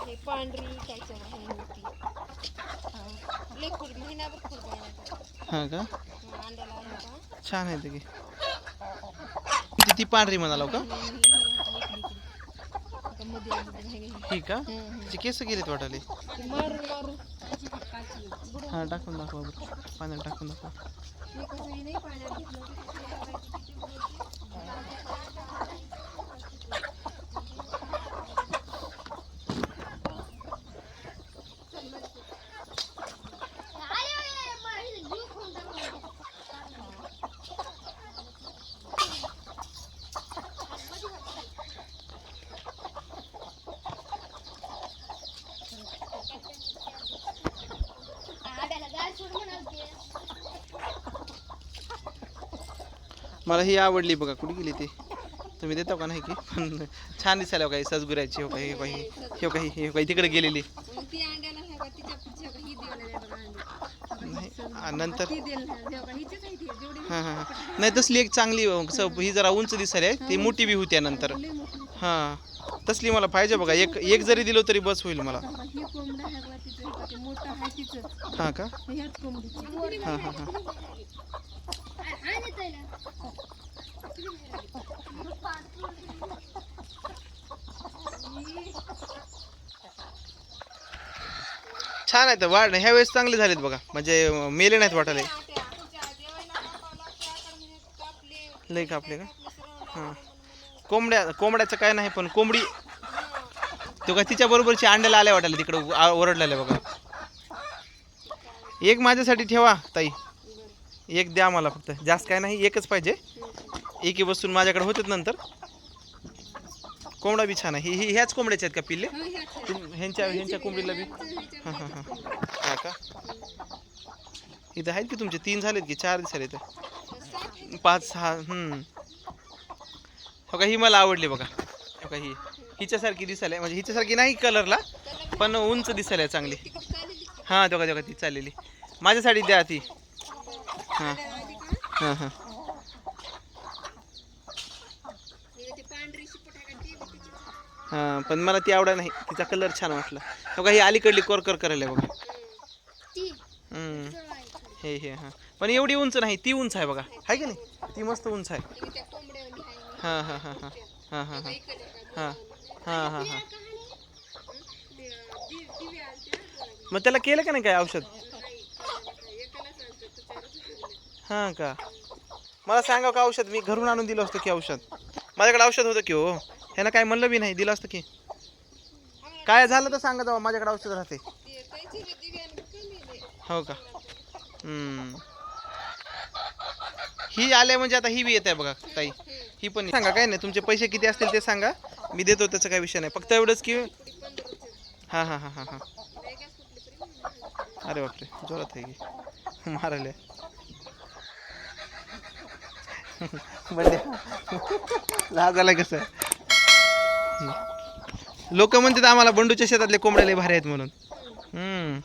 हे पांढरी काय चव आहे होती खुड महिनाभर पाण्यात हां का? अंड्याला आलं छान आहे ते की. ती- ती पांढरी म्हणाला का? आणि ही- ही आहे इकडे इकडे. आता मध्ये आली बघ, हे घे. ही का? हं, हं. तिचे केस गेलेत वाटाले ते मारून मारून. हां टाकून दाखवा बरं. पाण्यात टाकून दाखवा. मी कसं हे नाही पाण्यात घेतलं. मला ही आवडली बघा कुठे गेली ती? तुम्ही देता का नाही की? पण छान दिसायला हो काही सजगुरायची हो काही काही हे काही हे काही तिकडे गेलेली. हे हे ही नंतर? हे हां नाही तसली एक चांगली ही जरा उंच दिसायला आहे ती मोठी बी होत्या नंतर. हां तसली मला पाहिजे बघा एक एक जरी दिलं तरी बस होईल मला. ही का. हां हां हां. छान आहे तर वाढ ह्या वेळेस चांगले झालेत बघा. म्हणजे मेले नाहीत वाटाले लई कापले का? हां. कोंबड्या कोंबड्याचं काय नाही पण कोंबडी तो का तिच्या बरोबरची अंड्याला आल्या वाटायला तिकडं ओरडलेल्या बघा. एक माझ्यासाठी ठेवा ताई. एक द्या मला फक्त. जास्त काय नाही एकच पाहिजे. एकी बसून माझ्याकडे होतेच नंतर. कोंबडा बी छान आहे. ही ही- ह्याच कोंबड्याच्या आहेत का पिल्ले? ह्यांच्या ह्यांच्या कोंबडीला बी? हां हां हां. हा का? इथं आहेत की तुमचे? तीन झालेत की चार दिसायला इथं? पाच सहा हम्म हो का ही मला आवडली बघा. हो का ही. हिच्यासारखी दिसायला म्हणजे हिच्यासारखी नाही कलरला पण उंच दिसायला चांगली? हां तेव्हा तेव्हा ती चाललेली. माझ्यासाठी द्या ती. हां. हां हां. हां पण मला ती आवडा नाही. तिचा कलर छान वाटला. बघा का ही अलीकडली कोरकर करायला बघा. आहे थोडी. हे हे हां. पण एवढी उंच नाही ती उंच आहे बघा. आहे की नाही? ती मस्त उंच आहे. हां हां हां हां. हां हां हां. हां हां हां हां. मग त्याला केलं का नाही काय औषध नाही, एकालाच आलतं, तर चारच होते. हां का? मला सांगा का औषध? मी घरून आणून दिलं असतं की औषध. माझ्याकडे औषध होतं की हो. ह्यानं काय म्हणलं बी नाही दिलं असतं की. काय झालं तर सांगा जावा माझ्याकडे औषध राहते. आहे. हो का? ही आल्या म्हणजे आता ही बी येत आहे बघा ताई. ही पण सांगा काय नाही तुमचे पैसे किती असतील ते सांगा. मी देतो त्याचा काही विषय नाही. फक्त एवढंच की हां हां हां हां हां. अरे बापरे जोरात आहे की. मारले. म्हणजे बंड्या लाज कसं? लोक म्हणतात आम्हाला बंडूच्या शेतातले कोंबड्या लय भारी आहेत म्हणून. हम्म.